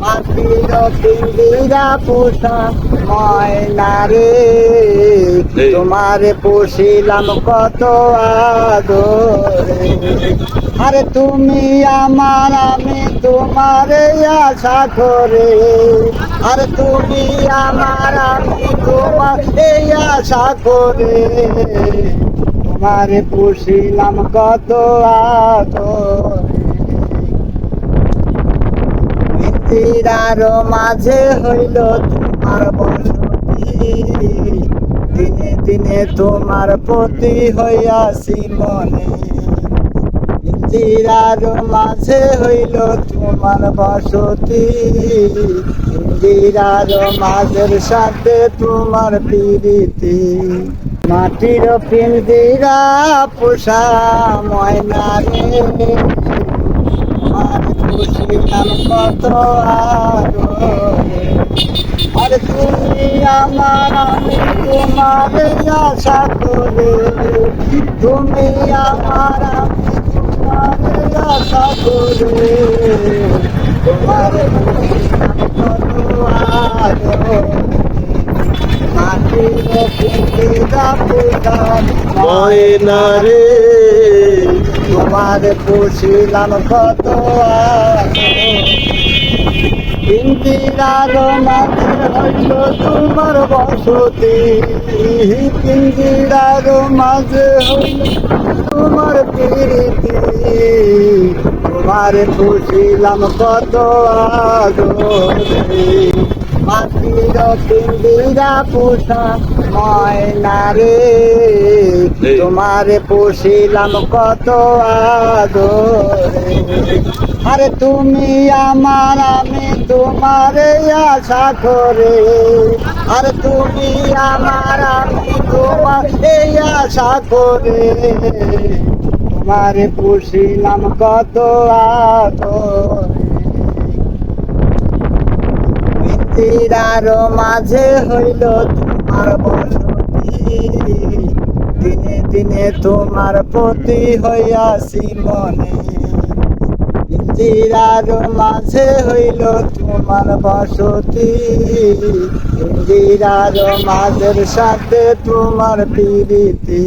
মাটির পিঞ্জিরা পোষা ময়না রে। তোমারে পুষিলাম কত আদরে আরে তুমি আমার, আমি তোমারে আশা করে। আরে তুমি আমার, আমি তোমার আশা করে। তোমারে পুষিলাম কত আদরে। মিত্রার মাঝে হইল তোমার বসতি দিনে দিনে তোমার প্রতি হইয়াছি মনে। ইন্দিরার মাঝে হইল তোমার বসতি। ইন্দিরার মাঝের সাথে তোমার প্রীতি। মাটির পিন্দিরা পোষা ময়না রে খুশিলাম কত আর তুমি আমার আমি তোমার আশা করে তুমি আমার আমি তোমার আশা তোমার কত পুতা ময়না রে তোমার পুষিলাম কত পিঞ্জিরার মাঝে হইল তোমার বসতি। পিঞ্জিরার মাঝে হইল তোমার প্রীতি। তোমার পুষিলাম কত আদরে। মাটির পোষা ময়না রে। তোমারে পুষিলাম কত আরে তুমি আমার, আমি তোমারে আশা করে। আরে তুমি আমার, আমি তোমার আশা করে। তোমারে পুষিলাম কত আদরে। মিত্রার মাঝে হইল তোমার বসতি। দিনে দিনে তোমার প্রতি হইয়াছি মনে। ইন্দিরার মাঝে হইল তোমার বসতি। ইন্দিরার মাঝের সাথে তোমার প্রীতি।